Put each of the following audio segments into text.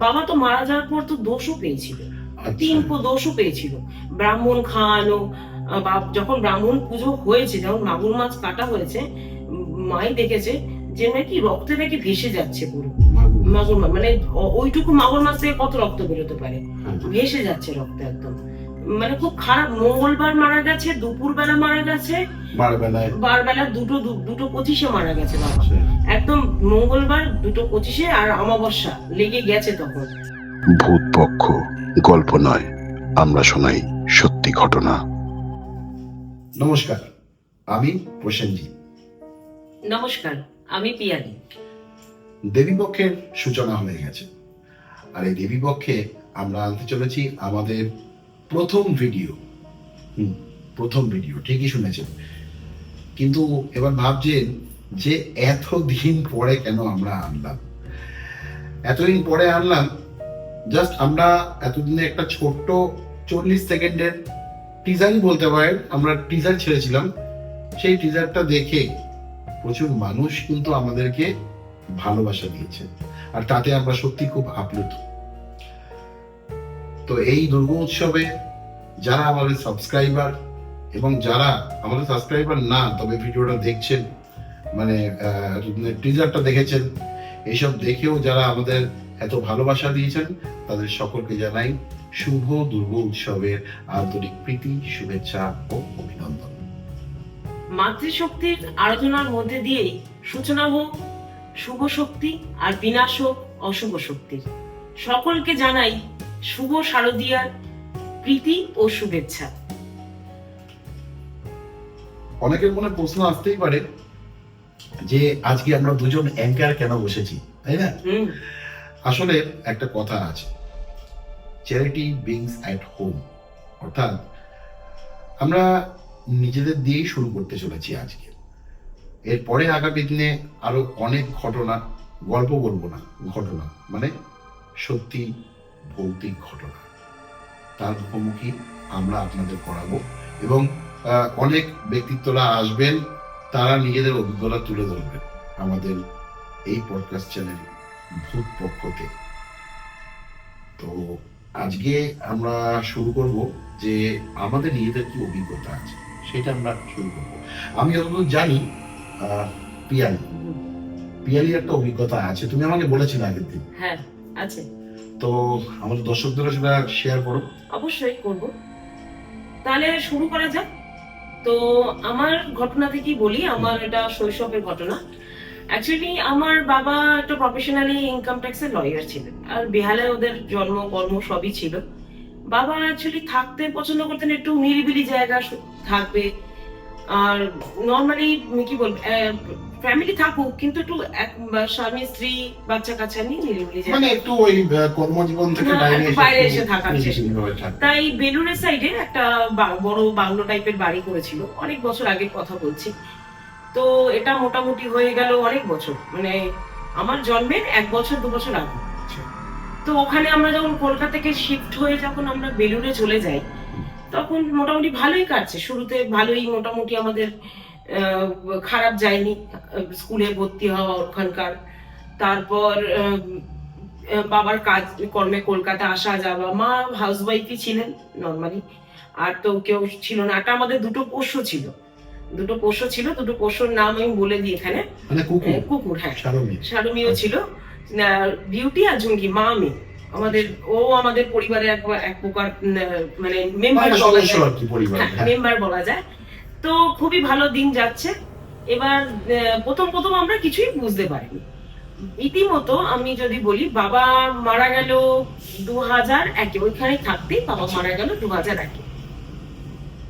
বাবা তো মারা যাওয়ার পর তো দোষও পেয়েছিল আচ্ছা। তিন দোষও পেয়েছিল ব্রাহ্মণ খাওয়ানো বা যখন ব্রাহ্মণ পুজো হয়েছে যখন মাগুর মাছ কাটা হয়েছে মাই দেখেছে যে নাকি রক্তে নাকি ভেসে যাচ্ছে পুরো মাগুর মাছ। মানে ওইটুকু মাগুর মাছ থেকে কত রক্ত বেরোতে পারে হ্যাঁ। ভেসে যাচ্ছে রক্ত একদম মানে খুব খারাপ মঙ্গলবার মারা গেছে দুপুর বেলা মারা গেছে বারবেলায়। বারবেলা দুটো দু- দুটো পঁচিশে মারা গেছে বাবা। আচ্ছা। একদম মঙ্গলবার দুটো পঁচিশে আর অমাবস্যা লেগে গেছে তখন। ভূত পক্ষ গল্প নয়। আমরা শোনাই সত্যি ঘটনা। নমস্কার আমি প্রসেনজিৎ নমস্কার আমি পিয়ালি। দেবীপক্ষের সূচনা হয়ে গেছে। আর এই দেবীপক্ষে আমরা আনতে চলেছি আমাদের প্রথম ভিডিও। হুম, প্রথম ভিডিও ঠিকই শুনেছেন। কিন্তু এবার ভাবছেন যে এতদিন পরে কেন আমরা আনলাম? এতদিন পরে আনলাম জাস্ট আমরা এতদিনে একটা ছোট্ট চল্লিশ সেকেন্ডের টিজারই বলতে পারেন, আমরা টিজার ছেড়েছিলাম। সেই টিজারটা দেখে প্রচুর মানুষ কিন্তু আমাদেরকে ভালোবাসা দিয়েছে। আর তাতে আমরা সত্যি খুব আপ্লুত। তো এই দুর্গা উৎসবে যারা আমাদের সাবস্ক্রাইবার এবং যারা আমাদের সাবস্ক্রাইবার না, তবে ভিডিওটা দেখছেন মানে টিজারটা দেখেছেন, এইসব দেখেও যারা আমাদের এত ভালোবাসা দিয়েছেন, তাদের সকলকে জানাই শুভ দুর্গা উৎসবের আন্তরিক প্রীতি, শুভেচ্ছা ও অভিনন্দন। মাতৃশক্তির আরাধনার মধ্যে দিয়েই সূচনা হোক, শুভ শক্তি আর বিনাশ হোক অশুভ শক্তির। সকলকে জানাই শুভ শারদীয়ার প্রীতি ও শুভেচ্ছা। অনেকের মনে প্রশ্ন আসতেই পারে যে আজকে আমরা দুজন অ্যাঙ্কার কেন বসেছি তাই না? আসলে একটা কথা আছে চ্যারিটি বিংস অ্যাট হোম অর্থাৎ আমরা নিজেদের দিয়েই শুরু করতে চলেছি আজকে। এরপরে আগামী দিনে আরও অনেক ঘটনা গল্প বলব না ঘটনা মানে সত্যি ভৌতিক ঘটনা। তার মুখোমুখি আমরা আপনাদের করাবো এবং অনেক ব্যক্তিত্বরা আসবেন তারা নিজেদের অভিজ্ঞতা তুলে ধরবেন আমাদের এই পডকাস্ট চ্যানেল ভূত পক্ষতে। তো আজকে আমরা শুরু করব যে আমাদের নিজেদের কি অভিজ্ঞতা আছে সেটা আমরা শুরু করব। আমি যতদূর জানি পিয়ালি। পিয়ালির একটা অভিজ্ঞতা আছে তুমি আমাকে বলেছিলে আগের দিন। হ্যাঁ আছে। তো আমাদের দর্শকদের সেটা শেয়ার করো। অবশ্যই করব। তাহলে শুরু করা যাক। তো আমার ঘটনা থেকেই বলি, আমার এটা শৈশবের ঘটনা। অ্যাকচুয়ালি আমার বাবা একটা প্রফেশনালি ইনকাম ট্যাক্সের লয়ার ছিলেন। আর বেহালে ওদের জন্ম, কর্ম সবই ছিল। বাবা অ্যাকচুয়ালি থাকতে পছন্দ করতেন একটু নিরিবিলি জায়গা, থাকবে আর নর্মালি কি বলব ফ্যামিলি থাকুক কিন্তু একটু এক স্বামী স্ত্রী বাচ্চা কাচ্চা নিয়ে নিরিবিলি মানে একটু ওই কর্মজীবন থেকে বাইরে এসে থাকার। তাই বেলুরের সাইডে একটা বড় বাংলো টাইপের বাড়ি করেছিল। অনেক বছর আগের কথা বলছি। তো এটা মোটামুটি হয়ে গেল অনেক বছর। মানে আমার জন্মের এক বছর দু বছর আগে। আচ্ছা। তো ওখানে আমরা যখন কলকাতা থেকে শিফট হয়ে যখন আমরা বেলুরে চলে যাই তখন মোটামুটি ভালোই কাটছে। শুরুতে ভালোই মোটামুটি আমাদের খারাপ যায়নি। স্কুলে ভর্তি হওয়া ওখানকার। তারপর বাবার কাজ কর্মে কলকাতা আসা যাওয়া। মা হাউস ওয়াইফই ছিলেন নর্মালি আর তো কেউ ছিল না। একটা আমাদের দুটো পোষ্য ছিল। দুটো পোষ্য ছিল। দুটো পোষ্যর নাম আমি বলে দিই এখানে। মানে কুকুর? হ্যাঁ সারণী শারমিও ছিল। বিউটি আর ঝুমকি মা আমি। আমাদের ও আমাদের পরিবারের এক এক প্রকার মানে মেম্বার মানে পরিবার হ্যাঁ মেম্বার বলা যায়। তো খুবই ভালো দিন যাচ্ছে। এবার প্রথম প্রথম আমরা কিছুই বুঝতে পারিনি। ইতিমতো আমি যদি বলি বাবা মারা গেল দু হাজার একে ওইখানে থাকতেই বাবা আচ্ছা। মারা গেল দু হাজার একে।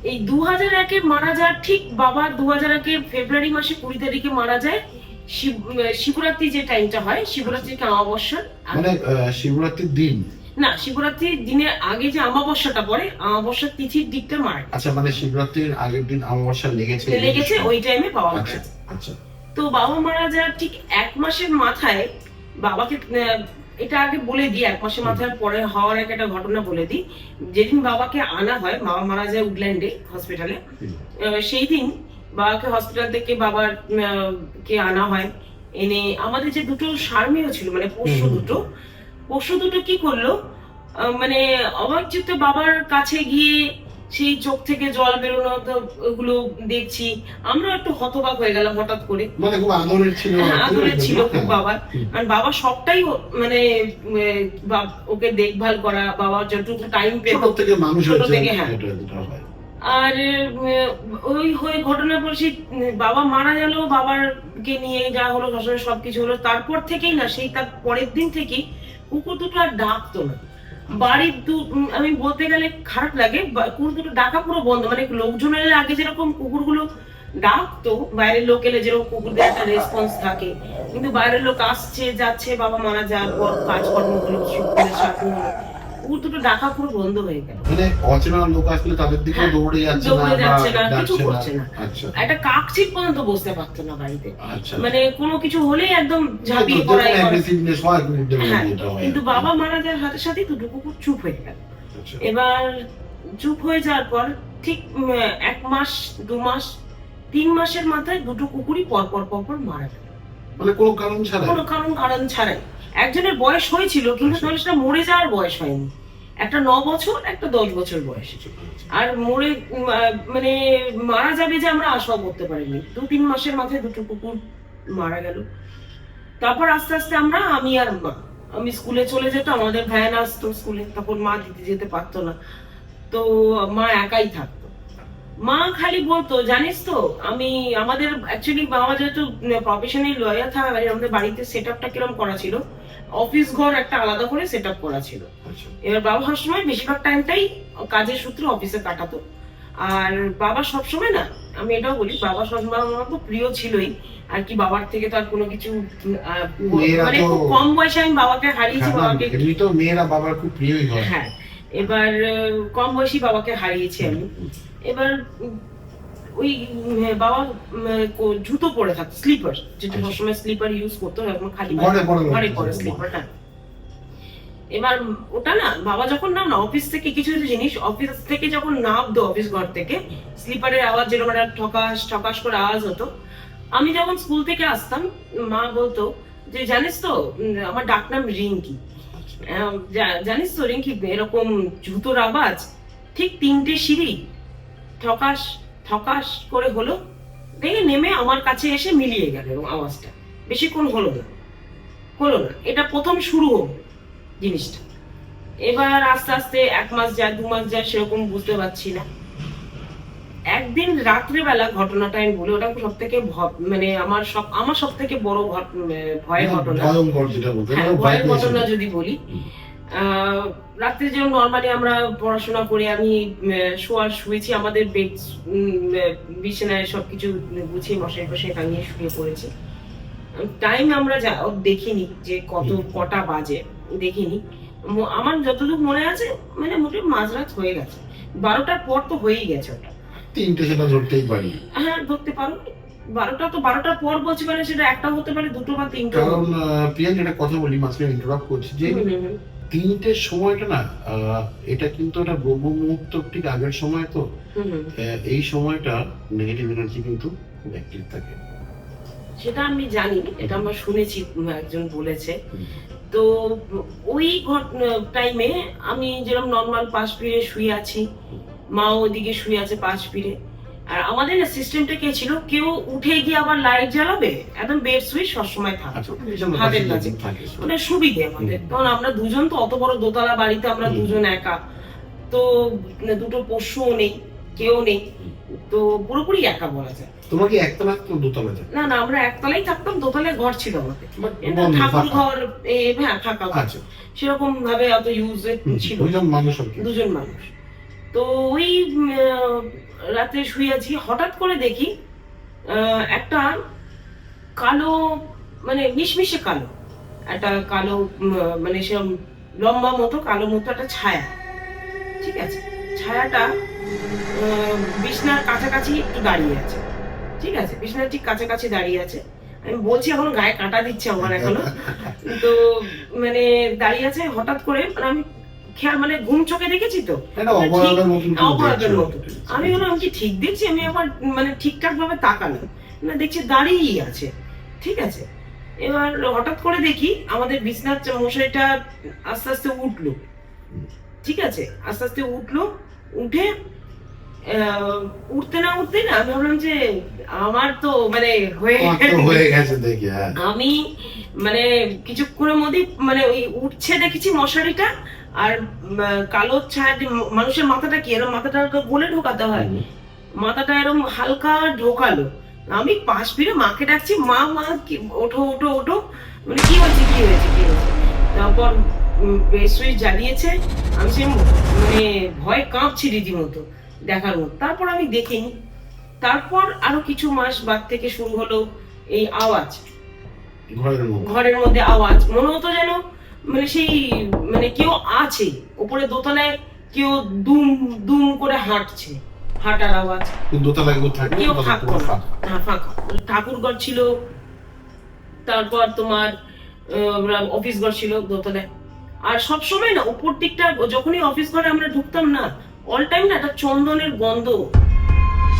এই দু হাজার একে মারা যাওয়ার ঠিক বাবা দু হাজার একে ফেব্রুয়ারি মাসে কুড়ি তারিখে মারা যায়। শিব- শিবরাত্রি যে টাইমটা হয় শিবরাত্রিকে অমাবস্যা। মানে শিবরাত্রির দিন? না শিবরাত্রির দিনের আগে যে অমাবস্যাটা পড়ে অমাবস্যার তিথির দিকটা মারা আচ্ছা মানে শিবরাত্রির আগের দিন অমাবস্যা লেগেছে। লেগেছে ওই টাইমে বাবা মারা আচ্ছা আচ্ছা। তো বাবা মারা যাওয়ার ঠিক এক মাসের মাথায় বাবাকে এটা আগে বলে দিই এক মাসের মাথায় পরে হওয়ার এক একটা ঘটনা বলে দিই। যেদিন বাবাকে আনা হয় বাবা মারা যায় উডল্যান্ডে হসপিটালে সেই দিন বাবাকে হসপিটাল থেকে বাবার কে আনা হয় এনে আমাদের যে দুটো সার্মিও ছিল মানে হুম। দুটো পশু দুটো কি করল মানে অবাকচিত বাবার কাছে গিয়ে সেই চোখ থেকে জল বেরোনো ওগুলো দেখছি আমরা একটু হতবাক হয়ে গেলাম হঠাৎ করে মানে খুব আদরের ছিল হ্যাঁ, আদরের ছিল খুব। বাবার হুম। আর বাবা সবটাই মানে ওকে দেখভাল করা বাবা যতটুকু টাইম পেত ছোট থেকে মানুষ থেকে, হ্যাঁ। আর ওই হয়ে ঘটনা বলছি বাবা মারা গেল বাবারকে নিয়ে যা হলো ঘটনা সবকিছু হলো। তারপর থেকেই না, সেই তার পরের দিন থেকেই কুকুর দুটো আর ডাকতো না। বাড়ির দু আমি বলতে গেলে খারাপ লাগে কুকুর দুটো ডাকা পুরো বন্ধ। মানে লোকজন এলে আগে যেরকম কুকুরগুলো ডাকতো, বাইরের লোক এলে যেরকম কুকুরদের একটা রেসপন্স থাকে। কিন্তু বাইরের লোক আসছে, যাচ্ছে, বাবা মারা যাওয়ার পর কাজকর্মগুলো শুক্রের দুটো ডাকা পুরো বন্ধ হয়ে গেল। মানে অচেনা লোক আসলে তাদের দিকে হ্যাঁ, দৌড়ে যাচ্ছে না দৌড়ে বা যাচ্ছে না, কিছু করছে না। আচ্ছা। একটা পর্যন্ত বসতে পারতো না বাড়িতে। আচ্ছা। মানে কোনো কিছু হলেই একদম ঝাঁপিয়ে পড়াই করে। aggressiveness হয় কিন্তু বাবা মারা যাওয়ার সাথে সাথে দুটো কুকুর চুপ হয়ে গেল। আচ্ছা। এবার চুপ হয়ে যাওয়ার পর ঠিক এক মাস দু মাস তিন মাসের মাথায় দুটো কুকুরই পর পর পর পর মারা গেল। মানে কোনো কারণ ছাড়া কোনো কারণ কারণ ছাড়াই। একজনের বয়স হয়েছিল কিন্তু আচ্ছা। তাহলে সেটা মরে যাওয়ার বয়স হয়নি। একটা ন বছর একটা দশ বছর বয়স আর মরে মানে মারা যাবে যে আমরা আশাও করতে পারিনি। দু তিন মাসের মাথায় দুটো কুকুর মারা গেল। তারপর আস্তে আস্তে আমরা আমি আর মা আমি স্কুলে চলে যেত আমাদের ভ্যান আসতো স্কুলে তখন মা দিতে যেতে পারতো না। তো মা একাই থাকতো। মা খালি বলতো জানিস তো আমি আমাদের অ্যাকচুয়ালি বাবা যেহেতু প্রফেশনাল লয়ার থাকা আমাদের বাড়িতে সেট আপটা কিরম করা ছিল? অফিস ঘর একটা আলাদা করে সেট আপ করা ছিল। আচ্ছা। এবার বাবা সবসময় বেশিরভাগ টাইমটাই কাজের সূত্রে অফিসে কাটাতো। আর বাবা সবসময় না আমি এটাও বলি বাবা সবসময় আমার তো প্রিয় ছিলই। আর কি বাবার থেকে তো আর কোনো কিছু মানে খুব কম বয়সে আমি বাবাকে হারিয়েছি হ্যাঁ, বাবাকে তো মেয়েরা বাবার খুব প্রিয়ই হয়। হ্যাঁ এবার কম বয়সী বাবাকে হারিয়েছি আমি। এবার ওই বাবা জুতো পরে থাকতো স্লিপার যেটা আচ্ছা। সবসময় স্লিপার ইউজ করতো এখন খালি ঘরে পরে ঘরে লোক। পরে স্লিপার হ্যাঁ এবার ওটা না বাবা যখন নাম না অফিস থেকে কিছু কিছু জিনিস অফিস থেকে যখন নামতো অফিস ঘর থেকে স্লিপারের আওয়াজ যেরকম একটা ঠকাস ঠকাস করে আওয়াজ হতো আমি যখন স্কুল থেকে আসতাম মা বলতো যে জানিস তো আমার ডাক নাম রিঙ্কি জানিস তো রিঙ্কি এরকম জুতোর আওয়াজ ঠিক তিনটে সিঁড়ি ঠকাস ঠকাস করে হলো। দেখে নেমে আমার কাছে এসে মিলিয়ে গেল এরকম আওয়াজটা। বেশিক্ষণ হলো না। হলো না। এটা প্রথম শুরু হলো জিনিসটা। এবার আস্তে আস্তে এক মাস যায় দু মাস যায় সেরকম বুঝতে পারছি না। একদিন রাত্রেবেলা ঘটনাটা আমি বলি ওটা সব থেকে মানে আমার সব আমার সব থেকে বড় ভয়ের ঘটনা। হ্যাঁ, ভয়ের ঘটনা যদি বলি রাত্রে যেমন নর্মালি আমরা পড়াশোনা করে আমি শোয়ার শুয়েছি আমাদের বেড বিছানায় সবকিছু গুছিয়ে মশাই ফশাই টাঙিয়ে শুয়ে পড়েছি। টাইম আমরা যা দেখিনি যে কত কটা বাজে দেখিনি। আমার যতটুকু মনে আছে মানে মোটামুটি মাঝরাত হয়ে গেছে। বারোটার পর তো হয়েই গেছে ওটা। তিনটে সেটা ধরতেই পারি। হ্যাঁ ধরতে পারো। বারোটা তো বারোটার পর বলছি মানে সেটা একটা হতে পারে দুটো বা তিনটে কারণ প্রিয়াঙ্ক একটা কথা বলি মাঝখানে ইন্টারাপ্ট করছি যে। তিনটের সময়টা না এটা কিন্তু একটা ব্রহ্ম মুহূর্ত ঠিক আগের সময় তো। এই সময়টা নেগেটিভ এনার্জি কিন্তু খুব অ্যাক্টিভ থাকে। সেটা আমি জানি এটা আমরা শুনেছি একজন বলেছে। তো ওই টাইমে আমি যেরকম নর্মাল পাশ ফিরে শুয়ে আছি মা ওদিকে শুয়ে আছে পাশ ফিরে। আর আমাদের না সিস্টেমটা কে ছিল? কেউ উঠে গিয়ে আবার লাইট জ্বালাবে একদম বেড সুইচ সবসময় থাকে। আচ্ছা হাতের কাছে। ওটা সুবিধে আমাদের। কারণ আমরা দুজন তো অত বড় দোতলা বাড়িতে আমরা দুজন একা। তো দুটো পশুও নেই কেউ নেই। তো পুরোপুরি একা বলা যায়। তোমার কি একতলা দোতলা যায়? না না আমরা একতলায় থাকতাম দোতলায় ঘর ছিল আমাদের। ঠাকুর ঘর এ, হ্যাঁ ঘর। আচ্ছা। সেরকম ভাবে অত ইউজ ছিল দুজন মানুষ দুজন মানুষ। তো ওই রাতে শুয়ে আছি। হঠাৎ করে দেখি একটা কালো মানে মিশমিশে কালো, একটা কালো মানে সেরকম লম্বা মতো কালো মতো একটা ছায়া, ঠিক আছে? ছায়াটা বিছনার কাছাকাছি একটু দাঁড়িয়ে আছে, ঠিক আছে? বিছনার ঠিক কাছাকাছি দাঁড়িয়ে আছে। আমি বলছি, এখন গায়ে কাটা দিচ্ছে আমার এখনও। তো মানে দাঁড়িয়ে আছে, হঠাৎ করে মানে আমি খেয়াল মানে ঘুম চোখে দেখেছি তো? অপরাধের মতো আমি বললাম কি ঠিক দেখছি? আমি আবার মানে ঠিকঠাক ভাবে তাকালাম। না দেখছি দাঁড়িয়েই আছে। ঠিক আছে? এবার হঠাৎ করে দেখি আমাদের বিছনার চা- মশারিটা আস্তে আস্তে উঠল। ঠিক আছে? আস্তে আস্তে উঠল উঠে উঠতে না উঠতে না আমি ভাবলাম যে আমার তো মানে হয়ে গেছে। হ্যাঁ। আমি মানে কিছুক্ষণের মধ্যেই মানে ওই উঠছে দেখেছি মশারিটা আর কালো ছায়া মানুষের মাথাটা কি? এরকম মাথাটা গোলে ঢোকাতে হয়। মাথাটা এরকম হালকা ঢোকালো। আমি পাশ ফিরে মাকে ডাকছি মা মা কি- ওঠো ওঠো ওঠো। মানে কি হয়েছে কি হয়েছে কি হয়েছে? তারপর সুইচ জ্বালিয়েছে। আমি সে মানে ভয় কাঁপছি রীতিমতো দেখার মতো। তারপর আমি দেখিনি। তারপর আরও কিছু মাস বাদ থেকে শুরু হলো এই আওয়াজ। ঘরের ঘরের মধ্যে আওয়াজ। মনে হতো যেন মানে সেই মানে কেউ আছে উপরে দোতলায় কেউ দুম দুম করে হাঁটছে হাঁটার আওয়াজ। দোতলায় কেউ থাকতো না। ফাঁকা। হ্যাঁ, ঠাকুর ঘর ছিল তারপর তোমার অফিস ঘর ছিল দোতলায়। আর সবসময় না উপর দিকটা যখনই অফিস ঘরে আমরা ঢুকতাম না অল টাইম না একটা চন্দনের গন্ধ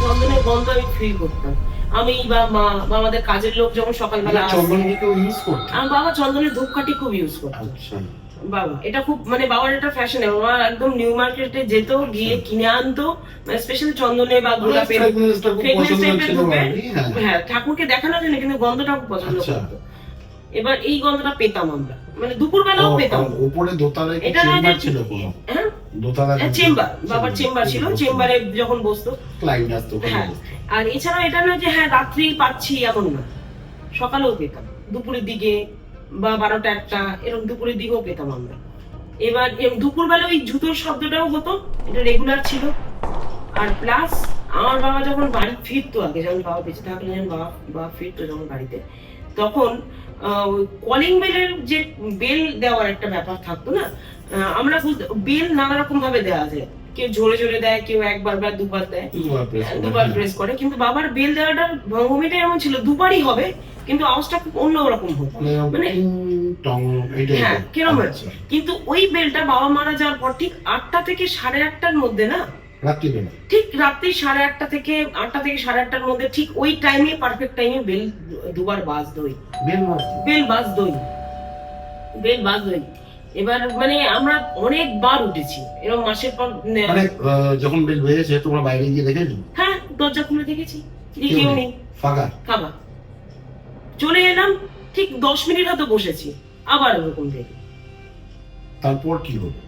চন্দনের গন্ধ আমি ফিল করতাম। আমি বা মা বা আমাদের কাজের লোক যখন সকালবেলা বাবা চন্দনের ধূপকাঠি খুব ইউজ করতো। আচ্ছা। বাবা এটা খুব মানে বাবার একটা ফ্যাশন বাবা একদম নিউ মার্কেটে যেত গিয়ে কিনে আনতো মানে স্পেশালি চন্দনে বা গোলাপের ধূপের, বাড়ি, হ্যাঁ। হ্যাঁ ঠাকুরকে দেখানোর জন্য কিন্তু গন্ধটা খুব পছন্দ আচ্ছা। করতো। এবার এই গন্ধটা পেতাম আমরা। মানে দুপুর বেলাও পেতাম। উপরে দোতলায় এটা চেম্বার ছিল কোনো? হ্যাঁ? দোতলায় চেম্বার বাবার চেম্বার ছিল। চেম্বারে যখন বসতো। ক্লায়েন্ট আসতো হ্যাঁ। আর এছাড়াও এটা না যে হ্যাঁ রাত্রি পাচ্ছি এমন না। সকালেও পেতাম। দুপুরের দিকে বা বারোটা একটা এরকম দুপুরের দিকেও পেতাম আমরা। এবার দুপুরবেলা ওই জুতোর শব্দটাও হতো। এটা রেগুলার ছিল। আর প্লাস আমার বাবা যখন বাড়ি ফিরতো আগে যখন বাবা বেঁচে থাকলে যখন বাবা বাবা ফিরতো যখন বাড়িতে তখন কলিং বেলের যে বেল দেওয়ার একটা ব্যাপার থাকতো না আমরা বেল নানা রকম ভাবে দেওয়া যায় কেউ জোরে জোরে দেয় কেউ একবার বা দুবার দেয় দুবার দুবার হ্যাঁ। প্রেস করে কিন্তু বাবার বেল দেওয়াটার ভঙ্গমিটা এমন ছিল দুবারই হবে কিন্তু আওয়াজটা খুব অন্যরকম হতো মানে মানে- হ্যাঁ। কিরম আচ্ছা। কিন্তু ওই বেলটা বাবা মারা যাওয়ার পর ঠিক আটটা থেকে সাড়ে আটটার মধ্যে না রাত্রিবেলা ঠিক রাত্রি সাড়ে আটটা থেকে আটটা থেকে সাড়ে আটটার মধ্যে ঠিক ওই টাইমে পারফেক্ট টাইমে বেল দুবার বাজ দই। বেল বাজ দই। বেল বাজ দই। এবার মানে আমরা অনেকবার উঠেছি। এরকম মাসের পর মানে যখন বেল বেজেছে তোমরা বাইরে গিয়ে দেখেছ হ্যাঁ দরজা খুলে দেখেছি। কেউ নেই। নেই। ফাঁকা? চলে এলাম ঠিক দশ মিনিট হয়তো বসেছি। আবার ওরকম দেখি। তারপর কি হলো?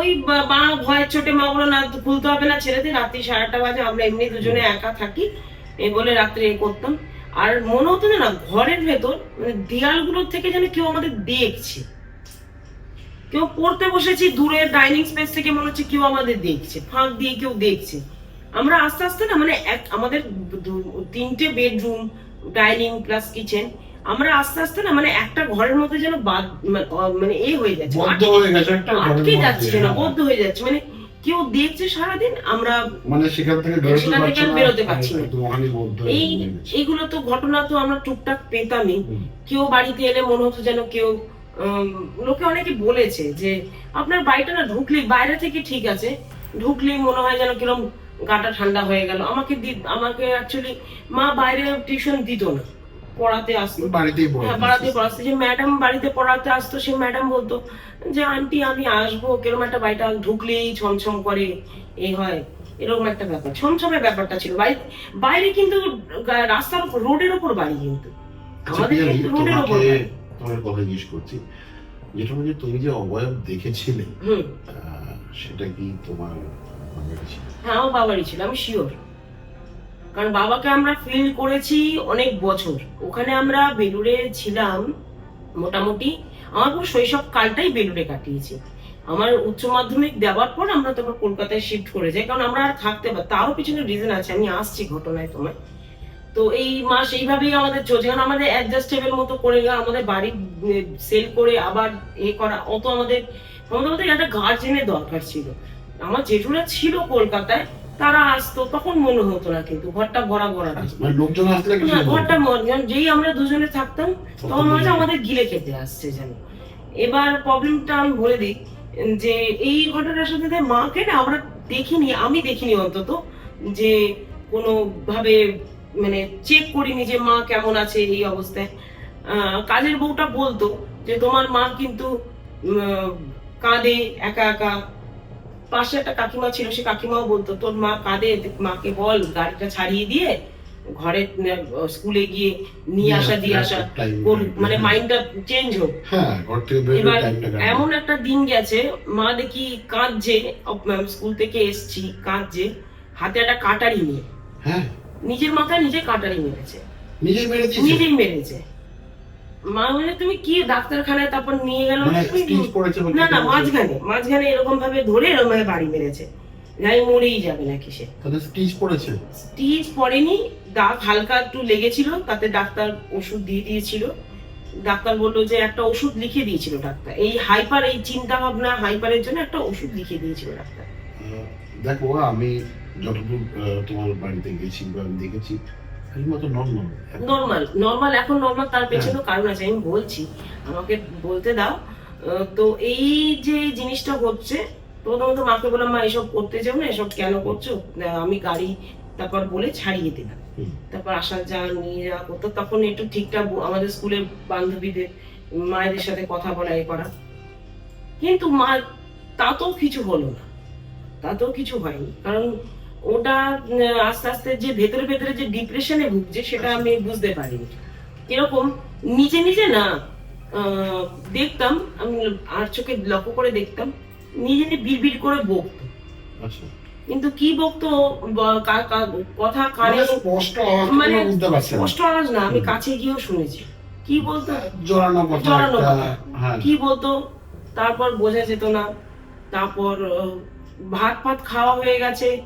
ওই মা ভয়ের চোটে মা বলো না খুলতে হবে না, ছেড়ে রাত্রি সাড়ে আটটা বাজে, আমরা এমনি দুজনে একা থাকি। এই বলে রাত্রে এ করতাম। আর মনে হতো না ঘরের ভেতর মানে দেয়ালগুলোর থেকে যেন কেউ আমাদের দেখছে। কেউ পড়তে বসেছি, দূরে ডাইনিং স্পেস থেকে মনে হচ্ছে কেউ আমাদের দেখছে, ফাঁক দিয়ে কেউ দেখছে। আমরা আস্তে আস্তে না মানে এক, আমাদের তিনটে বেডরুম, ডাইনিং প্লাস কিচেন আমরা আস্তে আস্তে না মানে একটা ঘরের মধ্যে যেন বাদ মানে, এ হয়ে যাচ্ছে। আটকে যাচ্ছে না হ্যাঁ। বদ্ধ হয়ে যাচ্ছে। মানে কেউ দেখছে সারাদিন আমরা মানে সেখান থেকে বেরোতে সেখান থেকে বেরোতে পারছি না। এই এইগুলো তো ঘটনা তো আমরা টুকটাক পেতামই। কেউ বাড়িতে এলে মনে হতো যেন কেউ লোকে অনেকে বলেছে যে আপনার বাড়িটা না ঢুকলি বাইরে থেকে ঠিক আছে ঢুকলেই মনে হয় যেন কিরম গাটা ঠান্ডা হয়ে গেল। আমাকে আমাকে অ্যাকচুয়ালি মা বাইরে টিউশন দিত না। পড়াতে আসতো। বাড়িতেই হ্যাঁ বাড়াতে পড়াতে যে ম্যাডাম বাড়িতে পড়াতে আসতো সে ম্যাডাম বলতো যে আন্টি আমি আসব। কীরকম একটা বাড়িটা ঢুকলেই ছমছম করে এই হয়। এরকম একটা ব্যাপার। ছমছমের ব্যাপারটা ছিল। বাইরে বাইরে কিন্তু রাস্তার উপর রোডের উপর বাড়ি কিন্তু। আচ্ছা, আমাদের রোডের ওপর তোমার কথা জিজ্ঞেস করছি। যেটা হচ্ছে তুমি যে অবয়ব দেখেছিলে সেটা কি তোমার হ্যাঁ আমার বাবারই ছিল আমি শিওর কারণ বাবাকে আমরা ফিল করেছি অনেক বছর। ওখানে আমরা বেলুড়ে ছিলাম মোটামুটি। আমার পুরো শৈশব কালটাই বেলুড়ে কাটিয়েছি। আমার উচ্চ মাধ্যমিক দেওয়ার পর আমরা তোমার কলকাতায় শিফট করে যাই, কারণ আমরা আর থাকতে পারি, তারও পিছনে রিজন আছে, আমি আসছি ঘটনায় তোমায়। তো এই মাস এইভাবেই আমাদের চলছে, কারণ আমাদের অ্যাডজাস্টেবল মতো করে গেলে আমাদের বাড়ি সেল করে আবার এ করা, অত আমাদের আমাদের একটা গার্জেনের দরকার ছিল। আমার জেঠুরা ছিল কলকাতায় তারা আসতো তখন মনে হতো না কিন্তু ঘরটা ভরা ভরা আচ্ছা, মানে লোকজন আসলে না, ঘরটা যেই আমরা দুজনে থাকতাম তখন মনে হচ্ছে আমাদের গিলে খেতে আসছে যেন। এবার প্রবলেমটা আমি বলে দিই যে এই ঘটনার সাথে মাকে না আমরা দেখিনি আমি দেখিনি অন্তত যে কোনো ভাবে মানে চেক করিনি যে মা কেমন আছে এই অবস্থায়। আহ, কাজের বউটা বলতো যে তোমার মা কিন্তু কাঁদে একা একা। পাশে একটা কাকিমা ছিল সে কাকিমাও বলতো তোর মা কাঁদে মাকে বল গাড়িটা ছাড়িয়ে দিয়ে ঘরে স্কুলে গিয়ে নিয়ে আসা দিয়ে আসা মানে। মাইন্ডটা চেঞ্জ হোক। হ্যাঁ এবার এমন একটা দিন গেছে মা দেখি কাঁদছে স্কুল থেকে এসছি কাঁদছে হাতে একটা কাটারি নিয়ে। হ্যাঁ। নিজের মাথায় নিজে কাটারি মেরেছে। নিজেই মেরেছে। মা বলে তুমি কি ডাক্তারখানায় তারপর নিয়ে গেল মানে না না মাঝখানে মাঝখানে এরকম ভাবে ধরে এরকম ভাবে বাড়ি মেরেছে। যাই মরেই যাবে নাকি সে। স্টিচ পড়েছে? স্টিচ পড়েনি দাঁত হালকা একটু লেগেছিল তাতে ডাক্তার ওষুধ দিয়ে দিয়েছিল। ডাক্তার বলল যে একটা ওষুধ লিখে দিয়েছিল ডাক্তার। এই হাইপার এই চিন্তা ভাবনা হাইপারের জন্য একটা ওষুধ লিখে দিয়েছিল ডাক্তার। দেখো আমি যতদূর তোমার বাড়িতে গেছি বা দেখেছি নর্মাল নর্মাল এখন নর্মাল তার পেছনেও কারণ আছে আমি বলছি আমাকে বলতে দাও। তো এই যে জিনিসটা হচ্ছে প্রথমত মাকে বললাম মা এসব করতে যাও না এসব কেন করছ? আমি গাড়ি তারপর বলে ছাড়িয়ে দিলাম। তারপর আসা যা নিয়ে যাওয়া করতো তখন একটু ঠিকঠাক আমাদের স্কুলের বান্ধবীদের মায়েদের সাথে কথা বলা এ করা। কিন্তু মা তাতেও কিছু হলো না। তাতেও কিছু হয়নি। কারণ ওটা আস্তে আস্তে যে ভেতরে ভেতরে যে ডিপ্রেশনে ভুগছে সেটা আমি বুঝতে পারিনি। কীরকম? নিজে নিজে না আহ, দেখতাম আমি আর চোখে লক্ষ্য করে দেখতাম নিজে নিজে বিড়বিড় করে বকতো। আচ্ছা। কিন্তু কি বকতো? ব- কা- কা- কথা কানে মানে স্পষ্ট আওয়াজ মানে না। স্পষ্ট আওয়াজ না আমি কাছে গিয়েও শুনেছি। কি বলতো? কথা কথা। হ্যাঁ। কি বলতো? তারপর বোঝা যেত না। তারপর ভাত ফাত খাওয়া হয়ে গেছে।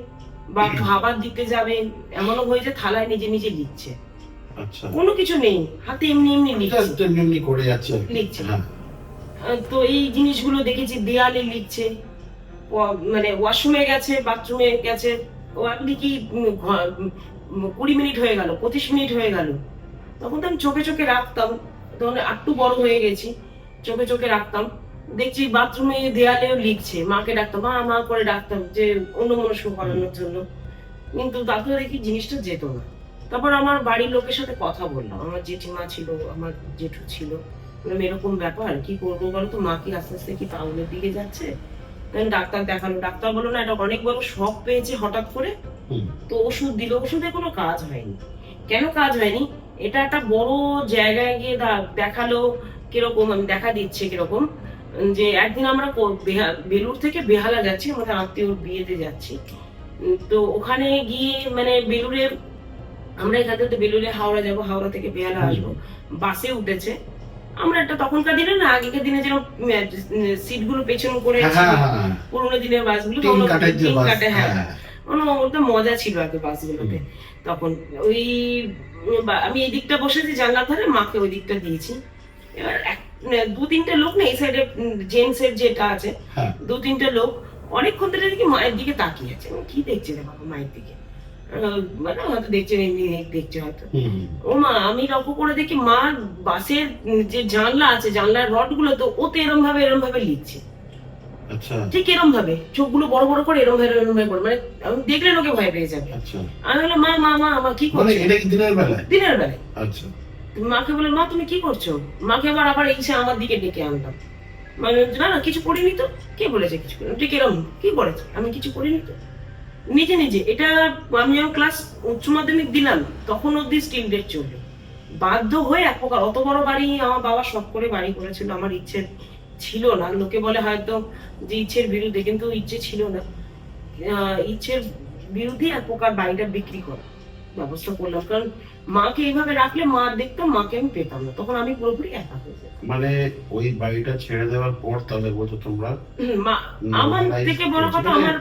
বা খাবার দিতে যাবে এমনও হয়েছে থালায় নিজে নিজে লিখছে। আচ্ছা। কোনো কিছু নেই হাতে এমনি এমনি লিখছে। এমনি করে যাচ্ছে লিখছে। হ্যাঁ। তো এই জিনিসগুলো দেখেছি দেয়ালে লিখছে মানে ওয়াশরুমে গেছে বাথরুমে গেছে ও আপনি কি কুড়ি মিনিট হয়ে গেল পঁচিশ মিনিট হয়ে গেল। তখন তো আমি চোখে চোখে রাখতাম তখন একটু বড় হয়ে গেছি চোখে চোখে রাখতাম। দেখছি বাথরুমে দেয়ালেও লিখছে মাকে ডাকতাম মা মা করে ডাকতাম যে অন্য মনস্ক করানোর জন্য। কিন্তু তারপরে দেখি জিনিসটা যেত না। তারপর আমার বাড়ির লোকের সাথে কথা বললাম আমার জেঠিমা ছিল আমার জেঠু ছিল। বললাম এরকম ব্যাপার কি করব বলো তো মা কি আস্তে আস্তে কি পাগলের দিকে যাচ্ছে? ডাক্তার দেখাল ডাক্তার বলল না এটা অনেক বড় শখ পেয়েছে হঠাৎ করে। তো ওষুধ দিল ওষুধে কোনো কাজ হয়নি। কেন কাজ হয়নি? এটা একটা বড় জায়গায় গিয়ে দেখাল কীরকম আমি দেখা দিচ্ছে কীরকম। যে একদিন আমরা বেলুর থেকে বেহালা যাচ্ছি আমাদের আত্মীয় বিয়েতে যাচ্ছি। তো ওখানে গিয়ে মানে বেলুরে আমরা এখান থেকে বেলুরে হাওড়া যাব হাওড়া থেকে বেহালা আসব। বাসে উঠেছে। আমরা একটা তখনকার দিনে না আগেকার দিনে যেরকম সিটগুলো পেছন করে হ্যাঁ হ্যাঁ হ্যাঁ। পুরোনো দিনের বাসগুলো বাস হ্যাঁ। হ্যাঁ। ওটা মজা ছিল আগে বাসগুলোতে। তখন ওই আমি এই দিকটা বসেছি জানলার ধারে মাকে ওই দিকটা দিয়েছি। এবার এক- দু তিনটে লোক না এই সাইডে জেন্টস এর যেটা আছে হ্যাঁ। দু তিনটে লোক অনেকক্ষণ ধরে দেখি মায়ের দিকে তাকিয়ে আছে। কি দেখছে রে বাবা মায়ের দিকে? মানে হয়তো দেখছে এমনি দেখছে হয়তো। ও মা আমি লক্ষ্য করে দেখি মা বাসের যে জানলা আছে জানলার রডগুলো তো ওতে এরম ভাবে এরম ভাবে লিখছে। আচ্ছা। ঠিক এরম ভাবে চোখগুলো বড় বড় করে এরম ভাবে এরম ভাবে করে মানে দেখলে লোকে ভয় পেয়ে যাবে। আচ্ছা। আমি বললাম মা মা মা আমার কি মানে করছ? দিনের বেলায়? দিনের বেলায়। আচ্ছা। মাকে বলে, মা, তুমি কি করছ? মাকে আবার আবার এসে আমার দিকে ডেকে আনতাম মানে না না, কিছু করিনি তো। কে বলেছে কিছু করিনি? ঠিক এরম কি করেছে? আমি কিছু করিনি তো। নিজে নিজে। এটা আমি যখন ক্লাস উচ্চ মাধ্যমিক দিলাম, তখন অব্দি স্টিল ডেট চলবে বাধ্য হয়ে এক প্রকার, অত বড় বাড়ি আমার বাবা শখ করে বাড়ি করেছিল, আমার ইচ্ছে ছিল না। লোকে বলে হয়তো যে ইচ্ছের বিরুদ্ধে, কিন্তু ইচ্ছে ছিল না। ইচ্ছের বিরুদ্ধে এক প্রকার বাড়িটা বিক্রি করা ব্যবস্থা করলাম। কারণ মাকে এইভাবে রাখলে মা দেখতাম মাকে আমি পেতাম না। তখন আমি পুরোপুরি একা হয়ে যেতাম। মানে ওই বাড়িটা ছেড়ে দেওয়ার পর তাহলে বলতো তোমরা? আমার থেকে বড় কথা আমার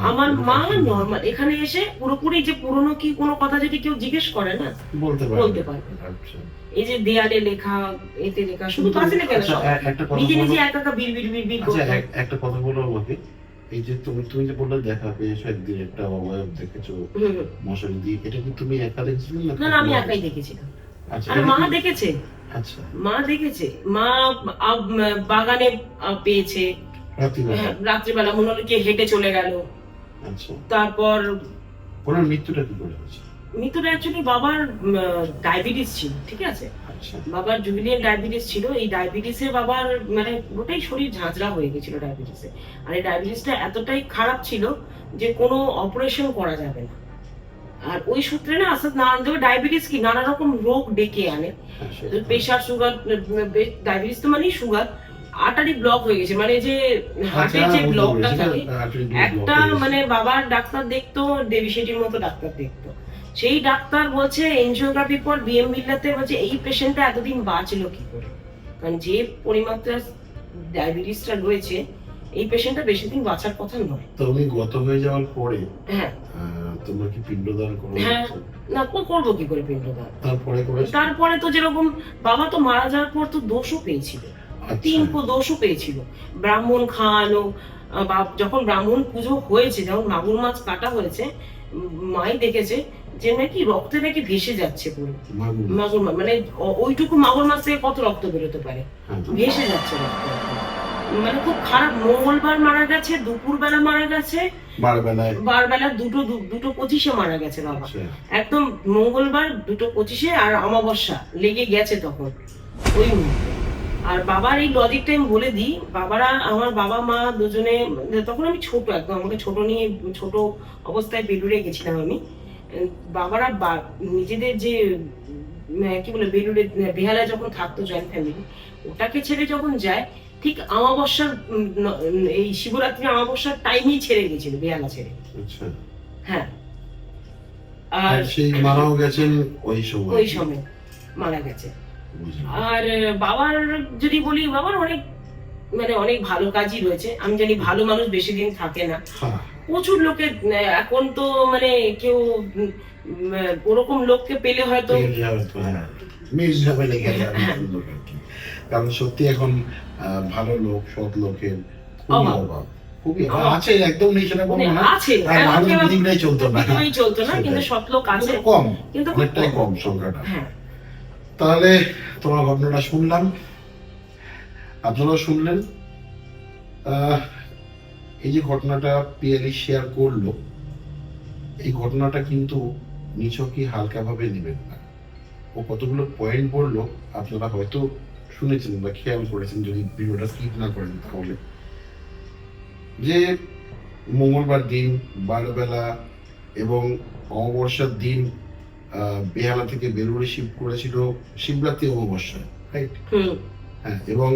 আমার মা নর্মাল এখানে এসে পুরোপুরি যে পুরনো কি কোনো কথা যদি কেউ জিজ্ঞেস করে না বলতে পারবে। বলতে পারবে। আচ্ছা। এই যে দেয়ালে লেখা এতে লেখা শুধু পাশে লেখা না আচ্ছা, সব। একটা কথা নিজে নিজে একা একা বিড় বিড় বিড় একটা কথা বলো আমাকে। এই যে তুমি তুমি যে বললে দেখা পেয়েছ একদিন একটা অবয়ব দেখেছ মশারি দিয়ে এটা কি তুমি একা দেখেছিলে না না আমি একাই দেখেছিলাম। আচ্ছা আর মা দেখেছে? আচ্ছা। মা দেখেছে। মা বাগানে পেয়েছে। হ্যাঁ, রাত্রিবেলা মনে হলো কে হেঁটে চলে গেল। আচ্ছা। তারপর ওনার মৃত্যুটা কি করে হয়েছে? অ্যাকচুয়ালি বাবার ডায়াবেটিস ছিল ঠিক আছে? আচ্ছা। বাবার জুবিলিয়ান ডায়াবেটিস ছিল এই ডায়াবেটিসে বাবার মানে গোটাই শরীর ঝাঁঝরা হয়ে গেছিল ডায়াবেটিসে আর এই ডায়াবেটিসটা এতটাই খারাপ ছিল যে কোনো অপারেশন করা যাবে না। আর ওই সূত্রে না আস্তে নানান ডায়াবেটিস কি নানা রকম রোগ ডেকে আনে। হ্যাঁ, প্রেশার সুগার ডায়াবেটিস তো মানেই সুগার আটারি ব্লক হয়ে গেছে। মানে যে হার্টের আচ্ছা, যে ব্লকটা থাকে block একটা মানে বাবার ডাক্তার দেখতো দেবী শেঠির মতো ডাক্তার দেখতো। সেই ডাক্তার বলছে এনজিওগ্রাফির পর বিএম বিল্লাতে বলছে এই পেশেন্টটা এতদিন বাঁচলো কি করে? কারণ যে পরিমাত্রা ডায়াবেটিসটা রয়েছে এই পেশেন্টটা বেশি দিন বাঁচার কথা নয়। তো উনি গত হয়ে যাওয়ার পরে হ্যাঁ। তোমরা কি পিণ্ডদান করো? হ্যাঁ। না করব কি করে পিণ্ডদান? তারপরে করে তারপরে তো যেরকম বাবা তো মারা যাওয়ার পর তো দোষও পেয়েছিল। তিন আচ্ছা কো দোষও পেয়েছিল। ব্রাহ্মণ খাওয়ানো বা যখন ব্রাহ্মণ পুজো হয়েছে যখন মাগুর মাছ কাটা হয়েছে মাই দেখেছে যে নাকি রক্তে নাকি ভেসে যাচ্ছে পুরো। মাগুর। মাছ। মানে ওইটুকু মাগুর মাছ থেকে কত রক্ত বেরোতে পারে? হ্যাঁ, ভেসে যাচ্ছে রক্ত মানে খুব খারাপ মঙ্গলবার মারা গেছে দুপুর বেলা মারা গেছে। বারবেলা দুটো দুটো পঁচিশে মারা গেছে বাবা। একদম মঙ্গলবার দুটো পঁচিশে আর অমাবস্যা লেগে গেছে তখন। ওই মুহূর্তে। আর বাবার এই লজিকটা আমি বলে দিই বাবারা আমার বাবা মা দুজনে তখন আমি ছোট একদম আমাকে ছোট নিয়ে ছোট অবস্থায় বেলুড়ে গেছিলাম আমি। বাবারা নিজেদের যে কি বলে বেলুড়ে বেহালায় যখন থাকতো জয়েন্ট ফ্যামিলি ওটাকে ছেড়ে যখন যায় ঠিক আমাবস্যার এই শিবরাত্রি আমাবস্যার টাইমেই ছেড়ে গেছিল বেহালা ছেড়ে। আচ্ছা। হ্যাঁ। আর আর সেই মারাও গেছেন ওই সময়। ওই সময় মারা গেছে। আর বাবার যদি বলি বাবার অনেক মানে অনেক ভালো কাজই রয়েছে। আমি জানি ভালো মানুষ বেশি দিন থাকে না। হ্যাঁ, প্রচুর লোকে এখন তো মানে কেউ ওরকম লোককে পেলে হয়তো হ্যাঁ। মিস যাবে। কারণ সত্যি এখন ভালো লোক সৎ লোকের অভাব। আছে একদম নেই সেটা বলব না। আছে। মানুষ চলতো না। চলতো না কিন্তু সৎ লোক আছে। কম কিন্তু অনেকটাই কম। সংখ্যাটা। হ্যাঁ। তাহলে তোমার ঘটনাটা শুনলাম। আপনারা শুনলেন। আহ, এই যে ঘটনাটা পিয়ালি শেয়ার করল এই ঘটনাটা কিন্তু নিছকই হালকাভাবে নেবেন না। ও কতগুলো পয়েন্ট বলল আপনারা হয়তো শুনেছেন বা খেয়াল করেছেন যদি ভিডিওটা স্কিপ না করেন তাহলে। যে মঙ্গলবার দিন বারবেলা এবং অমাবস্যার দিন আহ, বেহালা থেকে বেলুড়ে শিব করেছিল শিবরাত্রি অমাবস্যায় রাইট হ্যাঁ এবং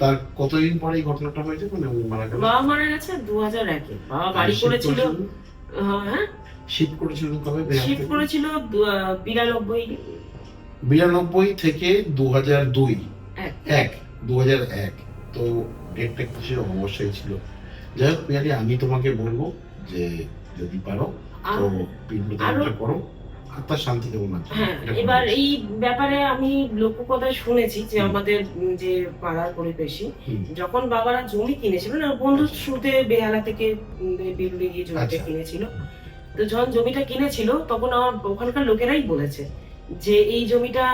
তার কতদিন পরে এই ঘটনাটা হয়েছে? মানে মারা গেল? বাবা মারা গেছে দু হাজার একে। বাবা বাড়ি করেছিল। হ্যাঁ? শিব করেছিলেন কবে? শিফট করেছিল বিরানব্বই। বিরানব্বই থেকে দু হাজার দুই। এক। দু হাজার এক। তো ডেটটা কিসের? অবশ্যই ছিল। যাই হোক পিয়ালি আমি তোমাকে বলব যে যদি পারো তো পিণ্ডদানটা করো। আত্মার শান্তি হ্যাঁ এবার এই ব্যাপারে আমি শুনেছি যে আমাদের যে পাড়ার পরিবেশী যখন বাবারা জমি কিনেছিল না শুরুতে বেহালা থেকে গিয়ে জমিটা আচ্ছা। কিনেছিল। তো যখন জমিটা কিনেছিল তখন আমার ওখানকার লোকেরাই বলেছে যে এই জমিটা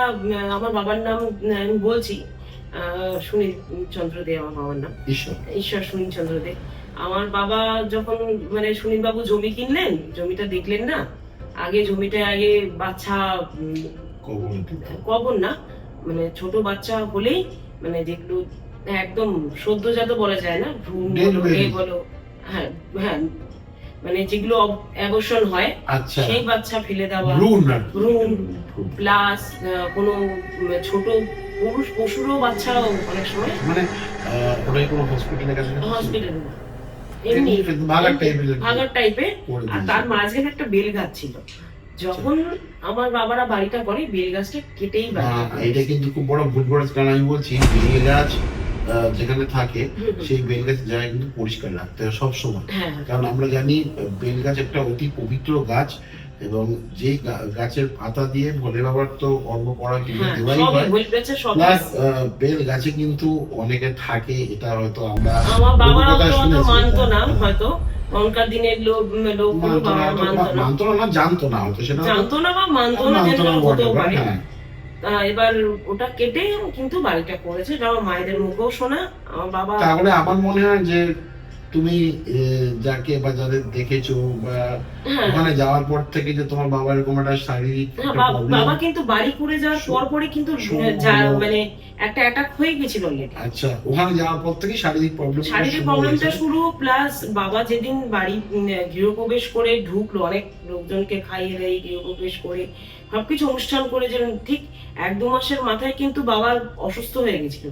আমার বাবার নাম আমি বলছি। আহ, সুনীল চন্দ্র দে আমার বাবার নাম। ঈশ্বর। ঈশ্বর সুনীল চন্দ্র দে। আমার বাবা যখন মানে সুনীল বাবু জমি কিনলেন জমিটা দেখলেন না আগে জমিটা আগে বাচ্চা কবর না মানে ছোট বাচ্চা হলেই মানে যেগুলো একদম সদ্যজাত বলা যায় না ভ্রূণ বলো এ বলো হ্যাঁ হ্যাঁ মানে যেগুলো অ্যাবর্শন হয় আচ্ছা। সেই বাচ্চা ফেলে দেওয়া। ভ্রূণ। প্লাস কোনো ছোট পুরুষ পশুরও বাচ্চা অনেক সময় মানে ওটাই কোনো হসপিটালের কাছে? হসপিটালে এমনি ভাগার টাইপের ভাগার টাইপের করে আর তার মাঝখানে একটা বেল গাছ ছিল। যখন আমার বাবারা বাড়িটা করে বেল গাছটা কেটেই এটা কিন্তু খুব বড় ভুল করেছে কারণ আমি বলছি বেল গাছ যেখানে থাকে সেই বেল গাছ জায়গা কিন্তু পরিষ্কার রাখতে হয় সবসময়। হ্যাঁ। কারণ আমরা জানি বেল গাছ একটা অতি পবিত্র গাছ এবং গা- গাছের পাতা দিয়ে ভোলে বাবার তো কর্ম করা কিন্তু দেওয়াই হয় প্লাস বেল গাছে কিন্তু অনেকে থাকে এটা হয়তো আমরা আমার অত মানতো না হ্যাঁ। হয়তো তখনকার দিনের লোক মানতো না, জানতো না হয়তো সেটা জানতো না বা মানতো না যেন হতেও পারে হ্যাঁ। এবার ওটা কেটে কিন্তু বাড়িটা করেছে এটা আমার মায়েদের মুখেও শোনা আমার বাবা তাহলে আমার মনে হয় যে তুমি যাকে বা যাদের দেখেছ বা হ্যাঁ। ওখানে যাওয়ার পর থেকে যে তোমার বাবার এরকম একটা শারীরিক হ্যাঁ, বাবা কিন্তু বাড়ি করে যাওয়ার পর পরে কিন্তু। মানে একটা অ্যাটাক হয়ে গেছিল আচ্ছা ওখানে যাওয়ার পর থেকে শারীরিক প্রবলেম শারীরিক প্রবলেমটা শুরু প্লাস বাবা যেদিন বাড়ি গৃহপ্রবেশ করে ঢুকলো অনেক লোকজনকে খাইয়ে দেয় গৃহপ্রবেশ করে। সবকিছু অনুষ্ঠান করেছিলেন, ঠিক এক দু মাসের মাথায় কিন্তু বাবা অসুস্থ হয়ে গেছিল।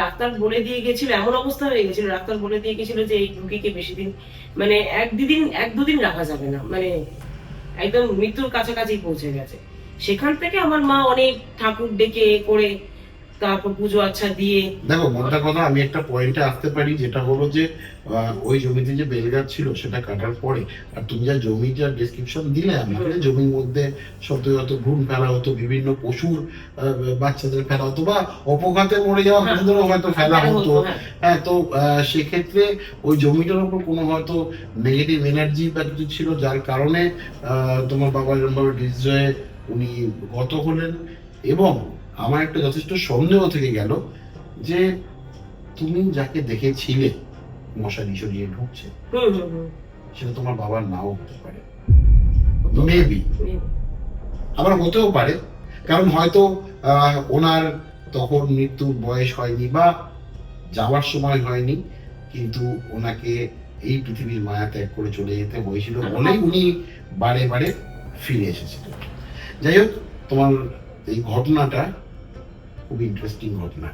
ডাক্তার বলে দিয়ে গেছিল, এমন অবস্থা হয়ে গেছিল, ডাক্তার বলে দিয়ে গেছিল যে এই রুগীকে বেশি দিন মানে এক দুদিন এক দুদিন রাখা যাবে না মানে একদম মৃত্যুর কাছাকাছি পৌঁছে গেছে। সেখান থেকে আমার মা অনেক ঠাকুর ডেকে করে তারপর পুজো আচ্ছা দিয়ে দেখো মোটা কথা আমি একটা পয়েন্টে আসতে পারি যেটা হলো যে ওই জমিতে যে বেলগাছ ছিল সেটা কাটার পরে আর তুমি যা জমির যা ডিসক্রিপশন দিলে আমাকে জমির মধ্যে ভ্রূণ ফেলা হতো বিভিন্ন পশুর বাচ্চাদের ফেলা হতো বা অপঘাতে মরে যাওয়া হ্যাঁ। পশুদেরও হয়তো ফেলা হ্যাঁ, হতো হ্যাঁ। হ্যাঁ তো সেক্ষেত্রে ওই জমিটার উপর কোনো হয়তো নেগেটিভ এনার্জি বা কিছু ছিল যার কারণে তোমার বাবা এরকমভাবে ডিজ হয়ে উনি গত হলেন এবং আমার একটা যথেষ্ট সন্দেহ থেকে গেল যে তুমি যাকে দেখেছিলে মশারি সরিয়ে ঢুকছে সেটা তোমার বাবার নাও হতে পারে। মেবি আবার হতেও পারে কারণ হয়তো ওনার তখন মৃত্যুর বয়স হয়নি বা যাওয়ার সময় হয়নি কিন্তু ওনাকে এই পৃথিবীর মায়া ত্যাগ করে চলে যেতে হয়েছিল বলেই উনি বারে বারে ফিরে এসেছিলেন। যাই হোক তোমার এই ঘটনাটা খুব ইন্টারেস্টিং ঘটনা।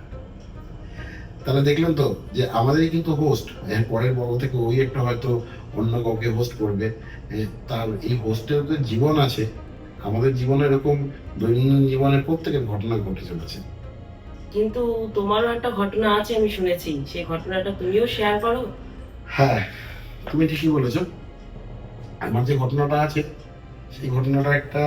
তাহলে দেখলেন তো যে আমাদেরই কিন্তু হোস্ট এর পরের পর্ব থেকে ওই একটা হয়তো অন্য কাউকে হোস্ট করবে। তার এই হোস্টের যে জীবন আছে আমাদের জীবনে এরকম দৈনন্দিন জীবনের প্রত্যেকের ঘটনা ঘটে চলেছে। কিন্তু তোমারও একটা ঘটনা আছে আমি শুনেছি সেই ঘটনাটা তুমিও শেয়ার করো। হ্যাঁ তুমি ঠিকই বলেছ। আমার যে ঘটনাটা আছে সেই ঘটনাটা একটা